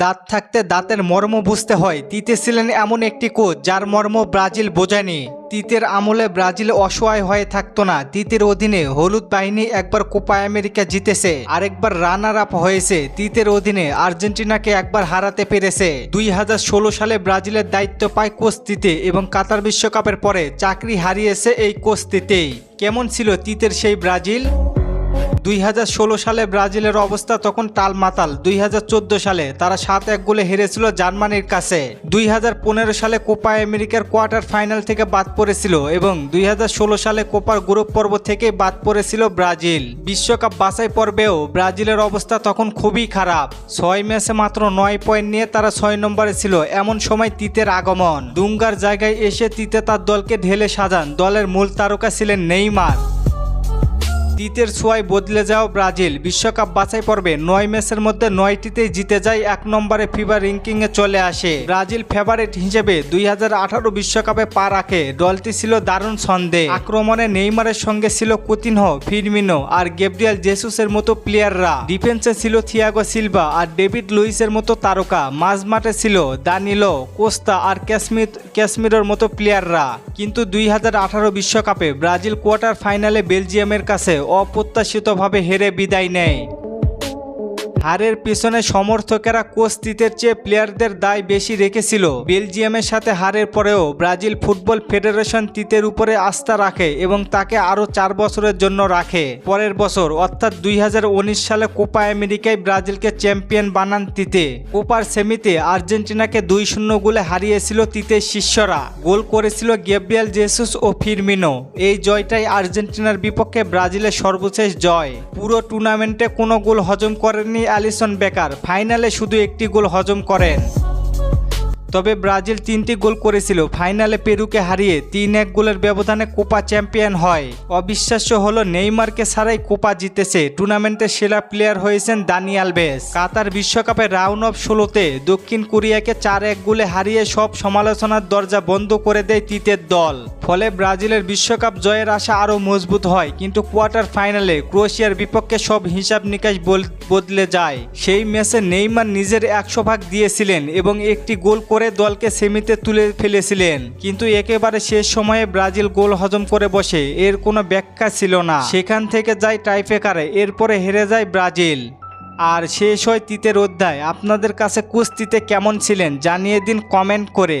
দাঁত থাকতে দাঁতের মর্ম বুঝতে হয়। তিতে ছিলেন এমন একটি কোচ, যার মর্ম ব্রাজিল বোঝায়নি তিতের আমলে ব্রাজিল অসহায় হয়ে থাকতো না। তিতের অধীনে হলুদ বাহিনী একবার কোপা আমেরিকা জিতেছে, আরেকবার রানার আপ হয়েছে। তিতের অধীনে আর্জেন্টিনাকে একবার হারাতে পেরেছে। দুই হাজার ষোলো সালে ব্রাজিলের দায়িত্ব পায় কোচ তিতে এবং কাতার বিশ্বকাপের পরে চাকরি হারিয়েছে এই কোচ তিতেই। কেমন ছিল তিতের সেই ব্রাজিল? দুই হাজার ষোলো সালে ব্রাজিলের অবস্থা তখন টালমাতাল। দুই সালে তারা সাত এক গোলে হেরেছিল জার্মানির কাছে। দুই হাজার পনেরো সালে কোপা আমেরিকার কোয়ার্টার ফাইনাল থেকে বাদ পড়েছিল এবং দুই হাজার ষোলো সালে কোপার গ্রুপ পর্ব থেকে বাদ পড়েছিল ব্রাজিল। বিশ্বকাপ বাছাই পর্বেও ব্রাজিলের অবস্থা তখন খুবই খারাপ। ছয় ম্যাচে মাত্র নয় পয়েন্ট নিয়ে তারা ছয় নম্বরে ছিল। এমন সময় তিতের আগমন। দুঙ্গার জায়গায় এসে তিতে তার দলকে ঢেলে সাজান। দলের মূল তারকা ছিলেন নেইমার। তিতের ছোঁয়ায় বদলে যাও ব্রাজিল। বিশ্বকাপ বাছাই পর্বে নয় ম্যাচের মধ্যে নয়টিতেই জিতে যায় এক নম্বরে ফিফা র্যাঙ্কিংয়ে চলে আসে। ব্রাজিল ফেভারিট হিসেবে দুই হাজার বিশ্বকাপে পা রাখে। দলটি ছিল দারুণ ছন্দে। আক্রমণে নেইমারের সঙ্গে ছিল কুতিনহো, ফিরমিনো আর গেব্রিয়াল জেসুসের মতো প্লেয়াররা। ডিফেন্সে ছিল থিয়াগো সিলভা আর ডেভিড লুইসের মতো তারকা। মাঝমাঠে ছিল দানিলো কোস্তা আর ক্যাশমির ক্যাশমিরের মতো প্লেয়াররা। কিন্তু দুই বিশ্বকাপে ব্রাজিল কোয়ার্টার ফাইনালে বেলজিয়ামের কাছে অপ্রত্যাশিতভাবে হেরে বিদায় নেয়। হারের পিছনে সমর্থকেরা কোচ তিতের চেয়ে প্লেয়ারদের দায় বেশি রেখেছিল। বেলজিয়ামের সাথে হারের পরেও ব্রাজিল ফুটবল ফেডারেশন তিতের উপরে আস্থা রাখে এবং তাকে আরও চার বছরের জন্য রাখে। পরের বছর, অর্থাৎ দুই হাজার উনিশ সালে কোপা আমেরিকায় ব্রাজিলকে চ্যাম্পিয়ন বানান তিতে। কোপার সেমিতে আর্জেন্টিনাকে দুই শূন্য গোলে হারিয়েছিল তিতের শিষ্যরা। গোল করেছিল গেব্রিয়াল জেসুস ও ফিরমিনো। এই জয়টাই আর্জেন্টিনার বিপক্ষে ব্রাজিলের সর্বশেষ জয়। পুরো টুর্নামেন্টে কোনো গোল হজম করেননি অ্যালিসন বেকার। ফাইনালে শুধু একটি গোল হজম করেন। তবে ব্রাজিল তিনটি গোল করেছিল। ফাইনালে পেরুকে হারিয়ে তিন এক গোলের ব্যবধানে কোপা চ্যাম্পিয়ন হয়। অবিশ্বাস্য হলো, নেইমারকে ছাড়াই কোপা জিতেছে। টুর্নামেন্টের সেরা প্লেয়ার হয়েছেন দানিয়াল বেস কাতার বিশ্বকাপে রাউন্ড অফ ষোলোতে দক্ষিণ কোরিয়াকে চার এক গোলে হারিয়ে সব সমালোচনার দরজা বন্ধ করে দেয় তিতের দল। ফলে ব্রাজিলের বিশ্বকাপ জয়ের আশা আরও মজবুত হয়, কিন্তু কোয়ার্টার ফাইনালে ক্রোয়েশিয়ার বিপক্ষে সব হিসাব নিকাশ বদলে যায়। সেই ম্যাচে নেইমার নিজের একশো ভাগ দিয়েছিলেন এবং একটি গোল করে দলকে সেমিতে তুলে ফেলেছিলেন। কিন্তু একেবারে শেষ সময়ে ব্রাজিল গোল হজম করে বসে, এর কোনো ব্যাখ্যা ছিল না। সেখান থেকে যায় টাইফেকারে এরপরে হেরে যায় ব্রাজিল। আর শেষ হয় তিতের অধ্যায়। আপনাদের কাছে কুস্তিতে কেমন ছিলেন জানিয়ে দিন কমেন্ট করে।